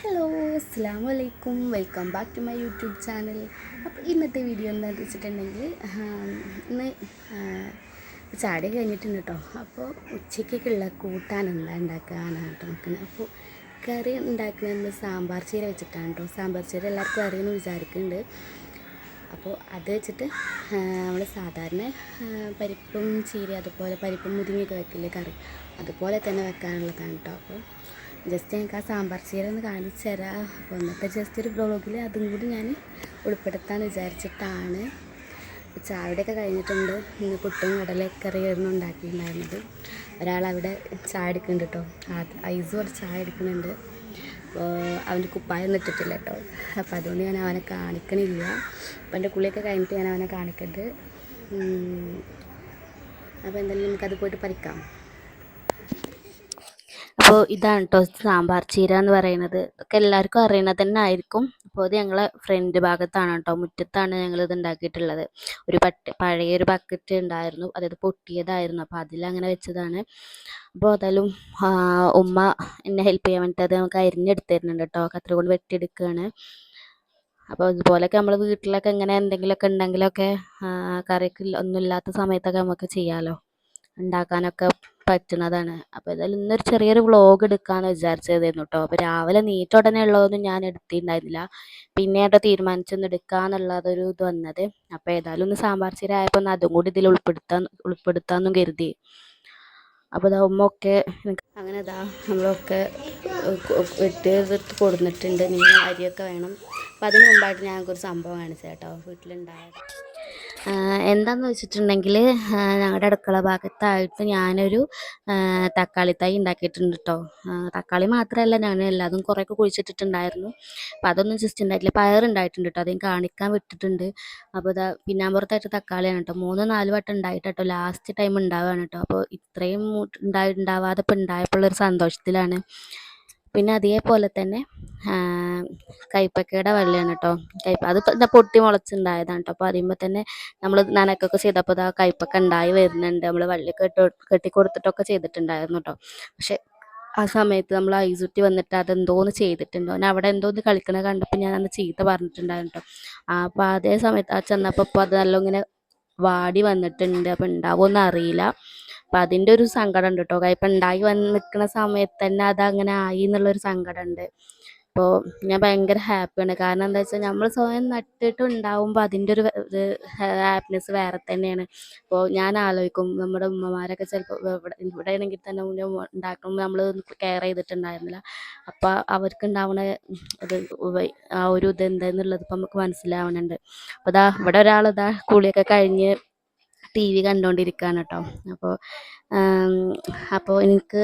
Hello അസ്സാം വലൈക്കും welcome back to my YouTube channel. അപ്പോൾ ഇന്നത്തെ വീഡിയോ എന്താണെന്ന് വെച്ചിട്ടുണ്ടെങ്കിൽ ഇന്ന് ചാടി കഴിഞ്ഞിട്ടുണ്ട് കേട്ടോ അപ്പോൾ ഉച്ചയ്ക്കൊക്കെയുള്ള കൂട്ടാൻ എന്താ ഉണ്ടാക്കാനാണ് കേട്ടോ നോക്കുന്നത് അപ്പോൾ കറി ഉണ്ടാക്കുന്നത് സാമ്പാർ ചീര വെച്ചിട്ടാണ് കേട്ടോ സാമ്പാർ ചീര എല്ലാവർക്കും അറിയുമെന്ന് വിചാരിക്കുന്നുണ്ട്. അപ്പോൾ അത് വെച്ചിട്ട് നമ്മൾ സാധാരണ പരിപ്പും ചീര അതുപോലെ പരിപ്പും മുരിങ്ങയൊക്കെ വെക്കില്ലേ കറി. അതുപോലെ തന്നെ വെക്കാനുള്ളതാണ് കേട്ടോ അപ്പോൾ ജസ്റ്റ് എനിക്ക് ആ സാമ്പാർ ചീര ഒന്ന് കാണിച്ചു തരാം. അപ്പോൾ ഇന്നത്തെ ജസ്റ്റ് ഒരു ബ്ലോഗിൽ അതും കൂടി ഞാൻ ഉൾപ്പെടുത്താൻ വിചാരിച്ചിട്ടാണ്. ചാവിടെയൊക്കെ കഴിഞ്ഞിട്ടുണ്ട്. ഇന്ന് പുട്ടും കടലക്കറിയായിരുന്നു ഉണ്ടാക്കിയിട്ടുണ്ടായിരുന്നത്. ഒരാളവിടെ ചായ എടുക്കുന്നുണ്ട് കേട്ടോ. ഐസ് കുറച്ച് ചായ എടുക്കുന്നുണ്ട്. അപ്പോൾ അവന്റെ കുപ്പായൊന്നും ഇട്ടിട്ടില്ല കേട്ടോ. അപ്പോൾ അതുകൊണ്ട് ഞാൻ അവനെ കാണിക്കണില്ല. അപ്പം എന്റെ കുളിയൊക്കെ കഴിഞ്ഞിട്ട് ഞാൻ അവനെ കാണിക്കരുത് അപ്പോൾ എന്തായാലും നമുക്കത് പോയിട്ട് പറിക്കാം. അപ്പോൾ ഇതാണ് കേട്ടോ സാമ്പാർ ചീര എന്ന് പറയുന്നത്. ഒക്കെ എല്ലാവർക്കും അറിയണത് തന്നെ ആയിരിക്കും. അപ്പോൾ ഇത് ഞങ്ങളെ ഫ്രണ്ട് ഭാഗത്താണ് കേട്ടോ മുറ്റത്താണ് ഞങ്ങൾ ഇത് ഉണ്ടാക്കിയിട്ടുള്ളത്. ഒരു പട്ട് പഴയൊരു ബക്കറ്റ് ഉണ്ടായിരുന്നു. അതായത് പൊട്ടിയതായിരുന്നു. അപ്പോൾ അതിലങ്ങനെ വെച്ചതാണ്. അപ്പോൾ അതായാലും ഉമ്മ എന്നെ ഹെൽപ്പ് ചെയ്യാൻ വേണ്ടിയിട്ട് അത് നമുക്ക് അരിഞ്ഞെടുത്ത് തരുന്നുണ്ട് കേട്ടോ കത്തിരി കൊണ്ട് വെട്ടിയെടുക്കുകയാണ് അപ്പോൾ ഇതുപോലൊക്കെ നമ്മൾ വീട്ടിലൊക്കെ ഇങ്ങനെ എന്തെങ്കിലുമൊക്കെ ഉണ്ടെങ്കിലൊക്കെ കറിക്ക് ഒന്നുമില്ലാത്ത സമയത്തൊക്കെ നമുക്ക് ചെയ്യാമല്ലോ ഉണ്ടാക്കാനൊക്കെ പറ്റുന്നതാണ് അപ്പോൾ ഏതായാലും ഇന്നൊരു ചെറിയൊരു വ്ളോഗ് എടുക്കാമെന്ന് വിചാരിച്ചതായിരുന്നു കേട്ടോ അപ്പോൾ രാവിലെ നീറ്റ ഉടനെ ഉള്ളതൊന്നും ഞാൻ എടുത്തിട്ടുണ്ടായിരുന്നില്ല പിന്നെയാട്ടോ തീരുമാനിച്ചൊന്ന് എടുക്കാന്നുള്ളതൊരു ഇത് വന്നത്. അപ്പോൾ ഏതായാലും ഒന്ന് സാമ്പാർ ചീര ആയപ്പോൾ ഒന്ന് അതും കൂടി ഇതിൽ ഉൾപ്പെടുത്താൻ ഉൾപ്പെടുത്താമെന്നും കരുതി. അപ്പോൾ ഇതാ ഉമ്മ ഒക്കെ അങ്ങനെ ഇതാ നമ്മളൊക്കെ വെട്ടി എടുത്ത് കൊടുത്തിട്ടുണ്ട് നീ അരിയൊക്കെ വേണം. അപ്പം അതിന് മുമ്പായിട്ട് ഞങ്ങൾക്കൊരു സംഭവം കാണിച്ചേട്ടോ കേട്ടോ എന്താന്ന് വെച്ചിട്ടുണ്ടെങ്കിൽ ഞങ്ങളുടെ അടുക്കള ഭാഗത്തായിട്ട് ഞാനൊരു തക്കാളി തൈ ഉണ്ടാക്കിയിട്ടുണ്ട് കേട്ടോ തക്കാളി മാത്രമല്ല ഞാൻ എല്ലാതും കുറേയൊക്കെ കുഴിച്ചിട്ടിട്ടുണ്ടായിരുന്നു. അപ്പോൾ അതൊന്നും ജസ്റ്റ് ഉണ്ടായിട്ടില്ല പയറുണ്ടായിട്ടുണ്ട് കേട്ടോ അതും കാണിക്കാൻ വിട്ടിട്ടുണ്ട്. അപ്പോൾ ഇതാ പിന്നാമ്പുറത്തായിട്ട് തക്കാളിയാണ് കേട്ടോ മൂന്ന് നാല് വട്ടം ഉണ്ടായിട്ട് കേട്ടോ ലാസ്റ്റ് ടൈം ഉണ്ടാവുകയാണ് കേട്ടോ അപ്പോൾ ഇത്രയും ഉണ്ടായി ഉണ്ടാവാതെ ഇപ്പോൾ ഉണ്ടായപ്പോഴുള്ളൊരു സന്തോഷത്തിലാണ്. പിന്നെ അതേപോലെ തന്നെ കൈപ്പക്കയുടെ വള്ളിയാണ് കേട്ടോ കൈപ്പ അത് പൊട്ടി മുളച്ചുണ്ടായതാണ് കേട്ടോ അപ്പോൾ അറിയുമ്പോൾ തന്നെ നമ്മൾ നനക്കൊക്കെ ചെയ്തപ്പോൾ ഇതാ കൈപ്പക്ക ഉണ്ടായി വരുന്നുണ്ട്. നമ്മൾ വള്ളിയൊക്കെ ഇട്ട് കെട്ടി കൊടുത്തിട്ടൊക്കെ ചെയ്തിട്ടുണ്ടായിരുന്നു കേട്ടോ പക്ഷെ ആ സമയത്ത് നമ്മൾ ഐസുട്ടി വന്നിട്ട് അതെന്തോന്ന് ചെയ്തിട്ടുണ്ടോ? ഞാൻ അവിടെ എന്തോന്ന് കളിക്കണ കണ്ടപ്പോൾ ഞാൻ അന്ന് ചീത്ത പറഞ്ഞിട്ടുണ്ടായിരുന്നു കേട്ടോ അപ്പോൾ അതേ സമയത്ത് ആ ചെന്നപ്പോൾ അത് നല്ല ഇങ്ങനെ വാടി വന്നിട്ടുണ്ട്. അപ്പോൾ ഉണ്ടാവുമെന്ന് അറിയില്ല. അപ്പം അതിന്റെ ഒരു സങ്കടം ഉണ്ട് കേട്ടോ ഇപ്പം ഉണ്ടായി വന്ന് നിൽക്കുന്ന സമയത്ത് തന്നെ അത് അങ്ങനെ ആയി എന്നുള്ളൊരു സങ്കടം ഉണ്ട് അപ്പോൾ ഞാൻ ഭയങ്കര ഹാപ്പിയാണ്. കാരണം എന്താ വെച്ചാൽ നമ്മൾ സ്വയം നട്ടിട്ട് ഉണ്ടാവുമ്പോൾ അതിന്റെ ഒരു ഇത് ഹാപ്പിനെസ് വേറെ തന്നെയാണ്. അപ്പോൾ ഞാൻ ആലോചിക്കും നമ്മുടെ ഉമ്മമാരൊക്കെ ചിലപ്പോൾ ഇവിടെ ഇവിടെ ആണെങ്കിൽ തന്നെ ഉണ്ടാക്കുമ്പോൾ നമ്മൾ കെയർ ചെയ്തിട്ടുണ്ടായിരുന്നില്ല. അപ്പോൾ അവർക്ക് ഉണ്ടാവുന്ന ഇത് ആ ഒരു ഇത് എന്താന്നുള്ളത് ഇപ്പം നമുക്ക് മനസ്സിലാവുന്നുണ്ട് അപ്പോൾ ഇതാ ഇവിടെ ഒരാൾ ഇതാ കുളിയൊക്കെ കഴിഞ്ഞ് ടി വി കണ്ടുകൊണ്ടിരിക്കുകയാണ് കേട്ടോ അപ്പോൾ അപ്പോൾ എനിക്ക്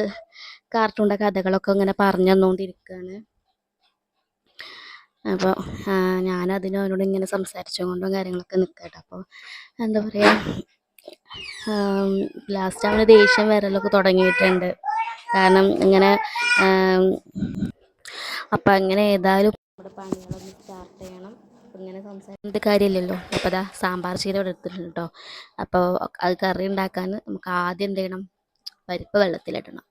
കാർട്ടൂണിന്റെ കഥകളൊക്കെ ഇങ്ങനെ പറഞ്ഞു തന്നുകൊണ്ടിരിക്കുകയാണ് അപ്പോൾ ഞാനതിനും അവനോട് ഇങ്ങനെ സംസാരിച്ചുകൊണ്ടും കാര്യങ്ങളൊക്കെ നിൽക്കാം കേട്ടോ അപ്പോൾ എന്താ പറയുക ലാസ്റ്റ് അവന് ദേഷ്യം വരലൊക്കെ തുടങ്ങിയിട്ടുണ്ട്. കാരണം ഇങ്ങനെ അപ്പം അങ്ങനെ ഏതായാലും നമ്മുടെ പണികളൊന്ന് സ്റ്റാർട്ട് ചെയ്യണം. അപ്പം ഇങ്ങനെ സംസാരിച്ചിട്ട് കാര്യമില്ലല്ലോ അപ്പോൾ അതാ സാമ്പാർ ചീര ഇവിടെ എടുത്തിട്ടുണ്ട് കേട്ടോ അപ്പോൾ അത് കറി ഉണ്ടാക്കാൻ നമുക്ക് ആദ്യം എന്ത് ചെയ്യണം? പരിപ്പ് വെള്ളത്തിലിടണം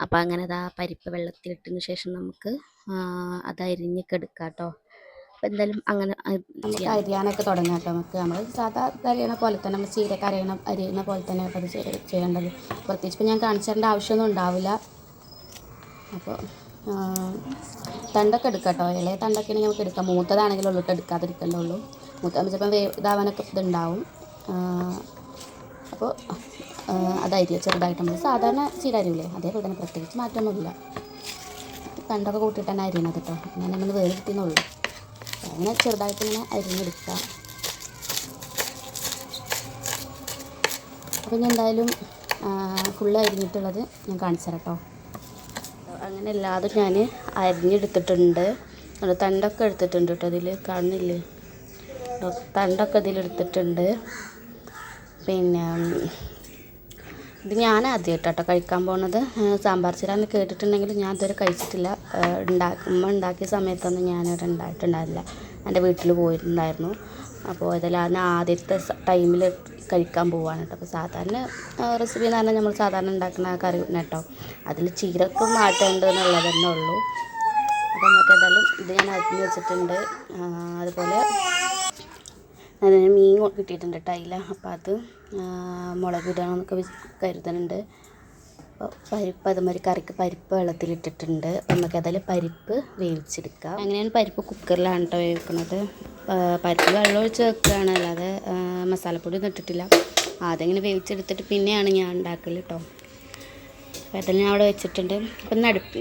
അപ്പോൾ അങ്ങനെ അതാ പരിപ്പ് വെള്ളത്തിലിട്ടതിന് ശേഷം നമുക്ക് അത് അരിഞ്ഞൊക്കെ എടുക്കാം കേട്ടോ അപ്പോൾ എന്തായാലും അങ്ങനെ നമുക്ക് അരിയാനൊക്കെ തുടങ്ങാം കേട്ടോ നമുക്ക്. നമ്മൾ സാധാ അരിയണ പോലെ തന്നെ നമ്മൾ ചീരക്ക് അരിയണ അരിയുന്ന പോലെ തന്നെ അത് ചെയ്യ- ചെയ്യേണ്ടത്. പ്രത്യേകിച്ച് ഇപ്പോൾ ഞാൻ കാണിച്ചു തരേണ്ട ആവശ്യമൊന്നും ഉണ്ടാവില്ല. അപ്പോൾ തണ്ടൊക്കെ എടുക്കാം കേട്ടോ ഇളയ തണ്ടൊക്കെ ആണെങ്കിൽ നമുക്ക് എടുക്കാം. മൂത്തതാണെങ്കിലും ഉള്ളിട്ട് എടുക്കാതിരിക്കണ്ടുള്ളൂ മൂത്ത ചിലപ്പം വേ ഇതാവാനൊക്കെ ഇതുണ്ടാവും. അപ്പോൾ അതായിരിക്കും ചെറുതായിട്ട് നമ്മൾ സാധാരണ ചീര അതേപോലെ തന്നെ പ്രത്യേകിച്ച് മാറ്റമൊന്നുമില്ല. തണ്ടൊക്കെ കൂട്ടിയിട്ട് തന്നെ അരിയണത് കേട്ടോ. ഞാൻ നമ്മൾ വേറെ കിട്ടിയെന്നുള്ളൂ അങ്ങനെ ചെറുതായിട്ട് ഇങ്ങനെ അരിഞ്ഞെടുക്കുക അപ്പോൾ ഞാൻ എന്തായാലും ഫുള്ള് അരിഞ്ഞിട്ടുള്ളത് ഞാൻ കാണിച്ചു തരാം കേട്ടോ. അങ്ങനെ എല്ലാതും ഞാൻ അരിഞ്ഞെടുത്തിട്ടുണ്ട്. അത് തണ്ടൊക്കെ എടുത്തിട്ടുണ്ട് കേട്ടോ അതിൽ കാണുന്നില്ലേ? തണ്ടൊക്കെ ഇതിലെടുത്തിട്ടുണ്ട് പിന്നെ ഇത് ഞാൻ ആദ്യമായിട്ട് കേട്ടോ കഴിക്കാൻ പോണത്. സാമ്പാർ ചിരാന്ന് കേട്ടിട്ടുണ്ടെങ്കിൽ ഞാൻ ഇതുവരെ കഴിച്ചിട്ടില്ല. ഉണ്ടാക്കി ഉമ്മ ഉണ്ടാക്കിയ സമയത്തൊന്നും ഞാനിവിടെ ഉണ്ടായിട്ടുണ്ടായിരുന്നില്ല. എന്റെ വീട്ടിൽ പോയിട്ടുണ്ടായിരുന്നു. അപ്പോൾ ഇതെല്ലാം ആദ്യത്തെ ടൈമിൽ കഴിക്കാൻ പോവാണ് കേട്ടോ. അപ്പോൾ സാധാരണ റെസിപ്പി എന്ന് പറഞ്ഞാൽ നമ്മൾ സാധാരണ ഉണ്ടാക്കുന്ന കറി കേട്ടോ. അതിൽ ചീരക്ക് മാറ്റേണ്ടത് എന്നുള്ളത് തന്നെ ഉള്ളൂ. അപ്പോൾ നമുക്ക് ഏതായാലും ഇത് ഞാൻ അരിഞ്ഞ് വെച്ചിട്ടുണ്ട്. അതുപോലെ അതിന് മീൻ കിട്ടിയിട്ടുണ്ട് കേട്ടോ അതിൽ അപ്പോൾ അത് മുളക് ഇടണമെന്നൊക്കെ കരുതുന്നുണ്ട്. പരിപ്പ് അതുമാതിരി കറിക്ക് പരിപ്പ് വെള്ളത്തിലിട്ടിട്ടുണ്ട് നമുക്ക് ഏതായാലും പരിപ്പ് വേവിച്ചെടുക്കാം. അങ്ങനെയാണ് പരിപ്പ് കുക്കറിലാണ് കേട്ടോ വേവിക്കുന്നത്. പരിപ്പ് വെള്ളം ഒഴിച്ച് വെക്കുകയാണ്. അല്ലാതെ മസാലപ്പൊടി ഒന്നും ഇട്ടിട്ടില്ല. ഇങ്ങനെ വേവിച്ചെടുത്തിട്ട് പിന്നെയാണ് ഞാൻ ഉണ്ടാക്കൽ കേട്ടോ അപ്പോൾ അതെല്ലാം അവിടെ വെച്ചിട്ടുണ്ട്. അപ്പം അടുപ്പ്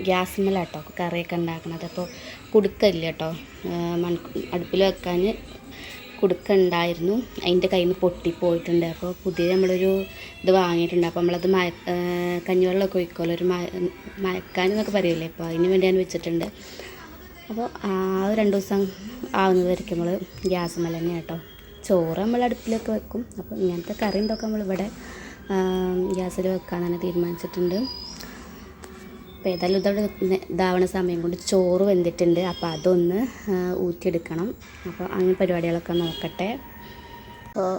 കേട്ടോ കറിയൊക്കെ ഉണ്ടാക്കണത്. അപ്പോൾ കുടുക്കയില്ല കേട്ടോ മൺ അടുപ്പിൽ വെക്കാൻ കുടുക്ക ഉണ്ടായിരുന്നു. അതിന്റെ കയ്യിൽ നിന്ന് പൊട്ടിപ്പോയിട്ടുണ്ട്. അപ്പോൾ പുതിയ നമ്മളൊരു ഇത് വാങ്ങിയിട്ടുണ്ട്. അപ്പോൾ നമ്മളത് മയ കഞ്ഞിവെള്ളമൊക്കെ ഒഴിക്കുമല്ലോ ഒരു മയ മയക്കാനെന്നൊക്കെ പറയില്ലേ അപ്പോൾ അതിന് വേണ്ടി ഞാൻ വെച്ചിട്ടുണ്ട്. അപ്പോൾ ആ രണ്ട് ദിവസം ആവുന്നത് വരയ്ക്കും നമ്മൾ ഗ്യാസ് മല തന്നെ കേട്ടോ. ചോറ് നമ്മൾ അടുപ്പിലൊക്കെ വെക്കും. അപ്പോൾ ഇങ്ങനത്തെ കറി എന്തൊക്കെ നമ്മളിവിടെ ഗ്യാസിൽ വെക്കാൻ തന്നെ തീരുമാനിച്ചിട്ടുണ്ട്. അപ്പോൾ ഏതായാലും ഇതവിടെ ഇതാവണ സമയം കൊണ്ട് ചോറ് വെന്തിട്ടുണ്ട്. അപ്പോൾ അതൊന്ന് ഊറ്റിയെടുക്കണം. അപ്പോൾ അങ്ങനെ പരിപാടികളൊക്കെ നോക്കട്ടെ. അപ്പോൾ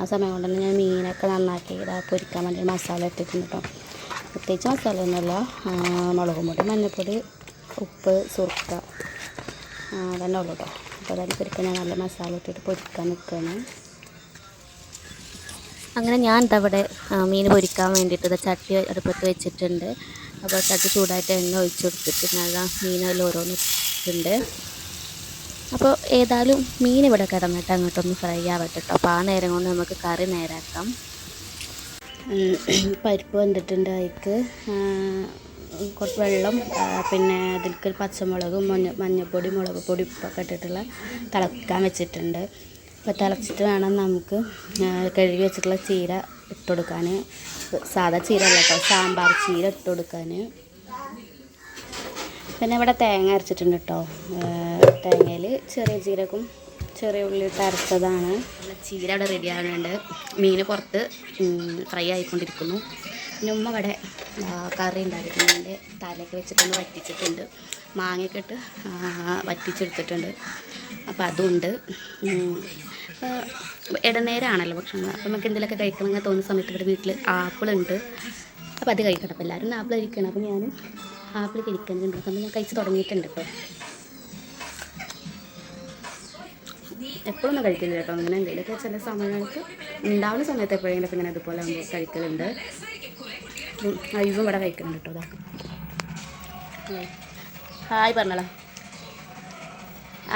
ആ സമയം കൊണ്ട് തന്നെ ഞാൻ മീനൊക്കെ നന്നാക്കി ഇതാ പൊരിക്കാൻ വേണ്ടി മസാല ഇട്ടിട്ടുണ്ട് കേട്ടോ. പ്രത്യേകിച്ച് മസാല ഒന്നുമില്ല മുളക് പൊടി മഞ്ഞൾപ്പൊടി ഉപ്പ് സുർക്ക. അതന്നെ ഉള്ളൂ കേട്ടോ അപ്പോൾ അതനുസരിച്ച് ഞാൻ നല്ല മസാല ഇട്ടിട്ട് പൊരിക്കാൻ നിൽക്കുകയാണ് അങ്ങനെ ഞാൻ ഇതവിടെ മീൻ പൊരിക്കാൻ വേണ്ടിയിട്ട് ഇത് ചട്ടി അടുപ്പത്ത് വെച്ചിട്ടുണ്ട്. അപ്പോൾ ചട്ടി ചൂടായിട്ട് എണ്ണ ഒഴിച്ച് കൊടുത്തിട്ട് ഞാൻ മീൻ അതിൽ ഓരോന്ന് ഇട്ടിട്ടുണ്ട്. അപ്പോൾ ഏതായാലും മീൻ ഇവിടെ കിടന്നിട്ട് അങ്ങോട്ടൊന്ന് ഫ്രൈ ആവട്ടെ കേട്ടോ അപ്പോൾ ആ നേരം കൊണ്ട് നമുക്ക് കറി നേരാക്കാം. പരിപ്പ് വന്നിട്ടുണ്ട് അതിക്ക് കുറച്ച് വെള്ളം പിന്നെ അതിലേക്ക് പച്ചമുളകും മഞ്ഞ മഞ്ഞൾപ്പൊടി മുളക് പൊടി ഉപ്പൊക്കെ ഇട്ടിട്ടുള്ള തിളക്കാൻ വെച്ചിട്ടുണ്ട്. അപ്പോൾ തിളച്ചിട്ട് വേണം നമുക്ക് കഴുകി വെച്ചിട്ടുള്ള ചീര ഇട്ട് കൊടുക്കാൻ സാധാ ചീര അല്ല കേട്ടോ സാമ്പാർ ചീര ഇട്ട് കൊടുക്കാൻ പിന്നെ ഇവിടെ തേങ്ങ അരച്ചിട്ടുണ്ട് കേട്ടോ. തേങ്ങയിൽ ചെറിയ ജീരകം ചെറിയ ഉള്ളി ഇട്ട് അരച്ചതാണ്. ചീര അവിടെ റെഡി ആകുന്നുണ്ട് മീൻ പുറത്ത് ഫ്രൈ ആയിക്കൊണ്ടിരിക്കുന്നു. പിന്നെ ഉമ്മ അവിടെ കറി ഉണ്ടാക്കിയിട്ടുണ്ട്. തലയൊക്കെ വെച്ചിട്ടൊന്ന് വറ്റിച്ചിട്ടുണ്ട്. ആ, വറ്റിച്ചെടുത്തിട്ടുണ്ട്. അപ്പോൾ അതുണ്ട്. അപ്പോൾ ഇടനേരമാണല്ലോ ഭക്ഷണം. അപ്പോൾ നമുക്ക് എന്തെങ്കിലുമൊക്കെ കഴിക്കണമെന്ന് തോന്നുന്ന സമയത്ത് ഇവിടെ വീട്ടിൽ ആപ്പിളുണ്ട്. അപ്പോൾ അത് കഴിക്കണം. അപ്പോൾ എല്ലാവരും ആപ്പിൾ കഴിക്കണം അപ്പോൾ ഞാനും ആപ്പിൾ കഴിക്കുന്നുണ്ട് അപ്പം ഞാൻ കഴിച്ച് തുടങ്ങിയിട്ടുണ്ട് ഇപ്പോൾ എപ്പോഴൊന്നും കഴിക്കില്ല കേട്ടോ. അങ്ങനെ എന്തെങ്കിലുമൊക്കെ ചില സമയങ്ങൾക്ക് ഉണ്ടാവുന്ന സമയത്ത് എപ്പോഴെങ്കിലും ഇങ്ങനെ അതുപോലെ കഴിക്കലുണ്ട്. അയ്യോ ഇവിടെ കഴിക്കുന്നുണ്ട് കേട്ടോ അതാ. ഹായ് പറഞ്ഞോളാം.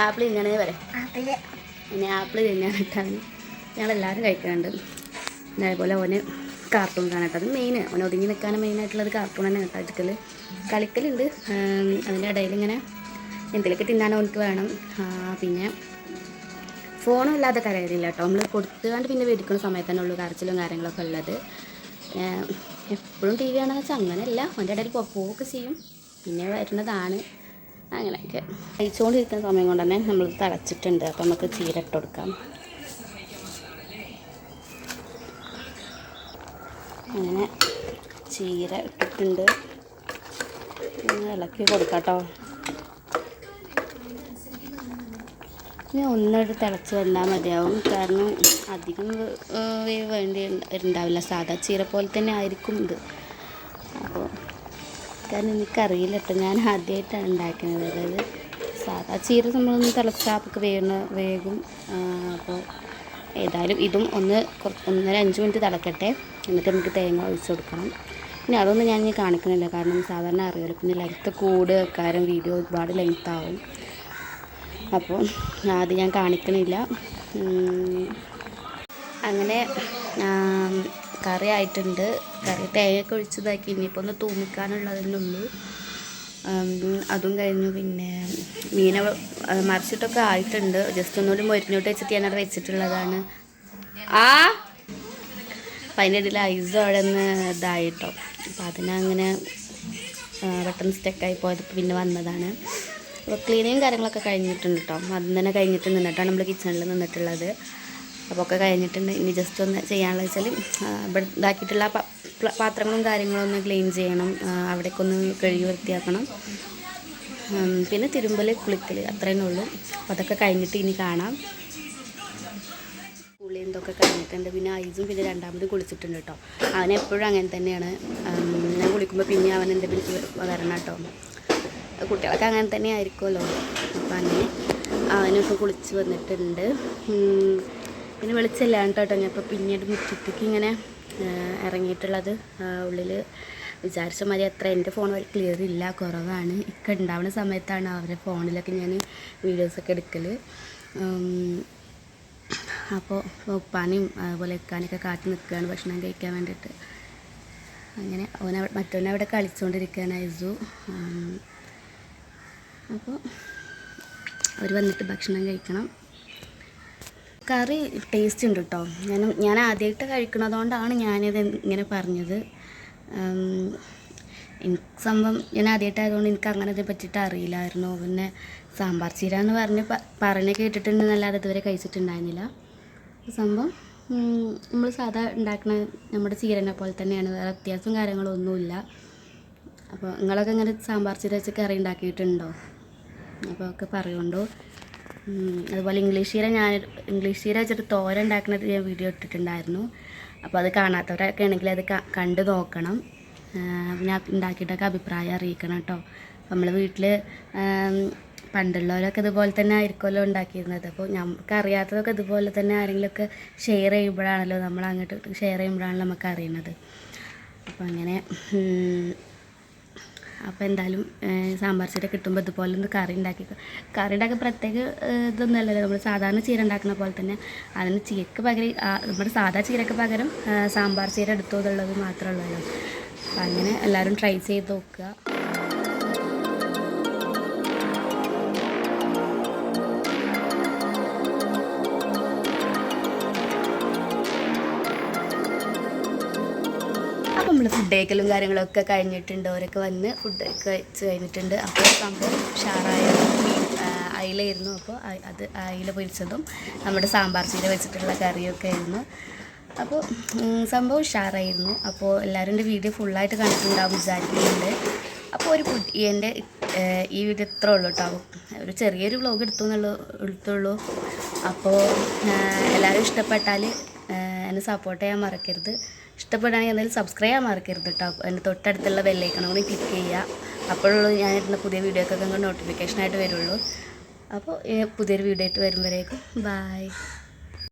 ആപ്പിൾ ഇങ്ങനെ വരെ. പിന്നെ ആപ്പിൾ തിന്നാനിട്ടാണ് ഞങ്ങളെല്ലാവരും കഴിക്കുന്നുണ്ട്. പിന്നെ അതേപോലെ ഓന് കാർട്ടൂൺ കാണട്ടെ. അത് മെയിൻ ഓൻ ഒതുങ്ങി നിൽക്കാൻ മെയിനായിട്ടുള്ളത് കാർട്ടൂൺ തന്നെ കേട്ടോ അടുക്കൽ കളിക്കലുണ്ട്. അതിന്റെ ഇടയിൽ ഇങ്ങനെ എന്തെങ്കിലുമൊക്കെ തിന്നാൻ ഓനക്ക് വേണം. പിന്നെ ഫോണും ഇല്ലാതെ കരയില്ല കേട്ടോ നമ്മൾ കൊടുത്തുകൊണ്ട് പിന്നെ വീടിക്കുന്ന സമയത്ത് തന്നെ ഉള്ളൂ കരച്ചിലും കാര്യങ്ങളൊക്കെ ഉള്ളത്. എപ്പോഴും ടി വി ആണെന്ന് വെച്ചാൽ അങ്ങനെയല്ല. അവന്റെ ഇടയിൽ പോക്ക് ചെയ്യും. പിന്നെ വരുന്നതാണ്. അങ്ങനെയൊക്കെ. കഴിച്ചുകൊണ്ടിരിക്കുന്ന സമയം കൊണ്ട് തന്നെ നമ്മൾ തിളച്ചിട്ടുണ്ട്. അപ്പം നമുക്ക് ചീര ഇട്ട് കൊടുക്കാം. അങ്ങനെ ചീര ഇട്ടിട്ടുണ്ട്. ഇളക്കി കൊടുക്കാം കേട്ടോ. ഇനി ഒന്നിട്ട് തിളച്ച് വന്നാൽ മതിയാവും. കാരണം അധികം വേണ്ടി ഉണ്ടാവില്ല സാധാ ചീര പോലെ തന്നെ ആയിരിക്കും ഇത്. അപ്പോൾ കാരണം എനിക്കറിയില്ല കേട്ടോ ഞാൻ ആദ്യമായിട്ടാണ് ഉണ്ടാക്കുന്നത് അതായത് സാധാ ചീര നമ്മളൊന്ന് അപ്പം വേണ വേഗം അപ്പോൾ ഏതായാലും ഇതും ഒന്ന് ഒന്നര അഞ്ച് മിനിറ്റ് തിളക്കട്ടെ. എന്നിട്ട് നമുക്ക് തേങ്ങ ഒഴിച്ച് കൊടുക്കണം. ഇനി അതൊന്നും ഞാൻ ഇനി കാണിക്കണില്ല. കാരണം സാധാരണ അറിയാലോ പിന്നെ ലെങ്ത്ത് കൂട് കാരണം വീഡിയോ ഒരുപാട് ലെങ്ത് ആവും. അപ്പോൾ അത് ഞാൻ കാണിക്കണില്ല. അങ്ങനെ കറി ആയിട്ടുണ്ട്. കറി തേങ്ങയൊക്കെ ഒഴിച്ചതാക്കി. ഇനിയിപ്പോൾ ഒന്ന് തൂമിക്കാനുള്ളതല്ലേ അതും കഴിഞ്ഞു. പിന്നെ മീനെ മറിച്ചിട്ടൊക്കെ ആയിട്ടുണ്ട്. ജസ്റ്റ് ഒന്നുകൂടി മുരിഞ്ഞോട്ട് വെച്ചിട്ട് ഞാനവിടെ വെച്ചിട്ടുള്ളതാണ്. ആ? അതിന്റെ ഇടയിൽ ഐസ് അവിടെ നിന്ന് ഇതായിട്ടോ അപ്പം അതിനങ്ങനെ പെട്ടെന്ന് സ്റ്റക്കായി പോയത് പിന്നെ വന്നതാണ്. അപ്പോൾ ക്ലീനിങ് കാര്യങ്ങളൊക്കെ കഴിഞ്ഞിട്ടുണ്ട് കേട്ടോ. അതും തന്നെ കഴിഞ്ഞിട്ട് നിന്നിട്ടാണ് നമ്മൾ കിച്ചണിൽ നിന്നിട്ടുള്ളത്. അപ്പോൾ ഒക്കെ കഴിഞ്ഞിട്ടുണ്ട്. ഇനി ജസ്റ്റ് ഒന്ന് ചെയ്യാനുള്ള വെച്ചാൽ ഇവിടെ ഇതാക്കിയിട്ടുള്ള പാത്രങ്ങളും കാര്യങ്ങളും ഒന്ന് ക്ലീൻ ചെയ്യണം. അവിടേക്ക് ഒന്ന് കഴുകി വൃത്തിയാക്കണം. പിന്നെ തിരുമ്പൽ കുളിക്കൽ അത്രയേ ഉള്ളൂ. അപ്പോൾ അതൊക്കെ കഴിഞ്ഞിട്ട് ഇനി കാണാം. കുളി എന്തൊക്കെ കഴിഞ്ഞിട്ടുണ്ട്. പിന്നെ ഐസും പിന്നെ രണ്ടാമത് കുളിച്ചിട്ടുണ്ട് കേട്ടോ. അവനെപ്പോഴും അങ്ങനെ തന്നെയാണ്. ഞാൻ കുളിക്കുമ്പോൾ പിന്നെ അവൻ എന്തെങ്കിലും വരണം കേട്ടോ. കുട്ടികളൊക്കെ അങ്ങനെ തന്നെ ആയിരിക്കുമല്ലോ അപ്പം അങ്ങനെ അവനൊക്കെ കുളിച്ച് വന്നിട്ടുണ്ട്. പിന്നെ വെളിച്ചമില്ലാണ്ട് കേട്ടോ ഞാൻ ഇപ്പോൾ പിന്നീട് മുറ്റത്തേക്ക് ഇങ്ങനെ ഇറങ്ങിയിട്ടുള്ളത്. ഉള്ളിൽ വിചാരിച്ച മാതിരി അത്ര എന്റെ ഫോൺ ക്ലിയർ ഇല്ല. കുറവാണ്. ഇക്ക ഉണ്ടാവുന്ന സമയത്താണ് അവരെ ഫോണിലൊക്കെ ഞാൻ വീഡിയോസൊക്കെ എടുക്കൽ അപ്പോൾ ഉപ്പാനെയും അതുപോലെ ഇക്കാനൊക്കെ കാത്തി നിൽക്കുകയാണ് ഭക്ഷണം കഴിക്കാൻ വേണ്ടിയിട്ട്. അങ്ങനെ അവനവിടെ മറ്റവനവിടെ കളിച്ചുകൊണ്ടിരിക്കുകയാണ് ഐസു. അപ്പോൾ അവർ വന്നിട്ട് ഭക്ഷണം കഴിക്കണം. കറി ടേസ്റ്റ് ഉണ്ട് കേട്ടോ ഞാൻ ഞാൻ ആദ്യമായിട്ട് കഴിക്കണതുകൊണ്ടാണ് ഞാനിത് ഇങ്ങനെ പറഞ്ഞത്. എനിക്ക് സംഭവം ഞാൻ ആദ്യമായിട്ടായതുകൊണ്ട് എനിക്ക് അങ്ങനെ ഇതിനെ പറ്റിയിട്ട് അറിയില്ലായിരുന്നു. പിന്നെ സാമ്പാർ ചീര എന്ന് പറഞ്ഞ് പറഞ്ഞ് കേട്ടിട്ടുണ്ടെന്നല്ലാതെ ഇതുവരെ കഴിച്ചിട്ടുണ്ടായിരുന്നില്ല. സംഭവം നമ്മൾ സാധാ ഉണ്ടാക്കുന്ന നമ്മുടെ ചീരനെ പോലെ തന്നെയാണ്. വേറെ വ്യത്യാസവും കാര്യങ്ങളൊന്നുമില്ല. അപ്പോൾ നിങ്ങളൊക്കെ ഇങ്ങനെ സാമ്പാർ ചീര വെച്ച് കറി ഉണ്ടാക്കിയിട്ടുണ്ടോ? അപ്പോൾ ഒക്കെ പറയുണ്ടോ. അതുപോലെ ഇംഗ്ലീഷ് ചീര ഞാൻ ഇംഗ്ലീഷ് ചീര വെച്ചിട്ട് തോര ഉണ്ടാക്കുന്നത് ഞാൻ വീഡിയോ ഇട്ടിട്ടുണ്ടായിരുന്നു. അപ്പോൾ അത് കാണാത്തവരൊക്കെ ആണെങ്കിൽ അത് കണ്ടു നോക്കണം. പിന്നെ ഉണ്ടാക്കിയിട്ടൊക്കെ അഭിപ്രായം അറിയിക്കണം കേട്ടോ. നമ്മൾ വീട്ടിൽ പണ്ടുള്ളവരൊക്കെ ഇതുപോലെ തന്നെ ആയിരിക്കുമല്ലോ ഉണ്ടാക്കിയിരുന്നത്. അപ്പോൾ നമുക്ക് അറിയാത്തതൊക്കെ ഇതുപോലെ തന്നെ ആരെങ്കിലുമൊക്കെ ഷെയർ ചെയ്യുമ്പോഴാണല്ലോ നമ്മൾ അങ്ങോട്ട് ഷെയർ ചെയ്യുമ്പോഴാണല്ലോ നമുക്ക് അറിയുന്നത്. അപ്പോൾ അങ്ങനെ അപ്പോൾ എന്തായാലും സാമ്പാർ ചീര കിട്ടുമ്പോൾ ഇതുപോലെ ഒന്ന് കറി ഉണ്ടാക്കി കറി ഉണ്ടാക്കി പ്രത്യേക ഇതൊന്നുമല്ലല്ലോ. നമ്മൾ സാധാരണ ചീര ഉണ്ടാക്കുന്ന പോലെ തന്നെ അതിന് ചീരക്ക് പകരം നമ്മുടെ സാധാ ചീരക്ക് പകരം സാമ്പാർ ചീര എടുത്തു എന്നുള്ളത് മാത്രമേ ഉള്ളൂ. അങ്ങനെ എല്ലാവരും ട്രൈ ചെയ്ത് നോക്കുക. നമ്മൾ ഫുഡ് കഴിക്കലും കാര്യങ്ങളൊക്കെ കഴിഞ്ഞിട്ടുണ്ട്. അവരൊക്കെ വന്ന് ഫുഡ് കഴിച്ച് കഴിഞ്ഞിട്ടുണ്ട്. അപ്പോൾ സംഭവം ഉഷാറായ അയിലായിരുന്നു. അപ്പോൾ അത് അയില പൊരിച്ചതും നമ്മുടെ സാമ്പാർ ചീര വെച്ചിട്ടുള്ള കറിയൊക്കെ ആയിരുന്നു. അപ്പോൾ സംഭവം ഉഷാറായിരുന്നു. അപ്പോൾ എല്ലാവരും എന്റെ വീഡിയോ ഫുള്ളായിട്ട് കണ്ടിട്ടുണ്ടാവും വിചാരിക്കുന്നുണ്ട്. അപ്പോൾ ഒരു പുതി എന്റെ ഈ വീഡിയോ ഇത്ര ഉള്ളൂ കേട്ടോ. ഒരു ചെറിയൊരു വ്ലോഗ് എടുത്തു എന്നുള്ളൂ എടുത്തുള്ളൂ. അപ്പോൾ എല്ലാവരും ഇഷ്ടപ്പെട്ടാൽ എന്നെ സപ്പോർട്ട് ചെയ്യാൻ മറക്കരുത്. ഇഷ്ടപ്പെടുകയാണെങ്കിൽ എന്തായാലും സബ്സ്ക്രൈബ് ചെയ്യാൻ മറക്കരുത് കേട്ടോ എന്റെ തൊട്ടടുത്തുള്ള ബെല്ലൈക്കണം കൂടി ക്ലിക്ക് ചെയ്യുക. അപ്പോഴുള്ളൂ ഞാൻ ഇടുന്ന പുതിയ വീഡിയോക്കൊക്കെ നോട്ടിഫിക്കേഷനായിട്ട് വരുള്ളൂ. അപ്പോൾ പുതിയൊരു വീഡിയോ ആയിട്ട് വരുമ്പോഴേക്കും. ബായ്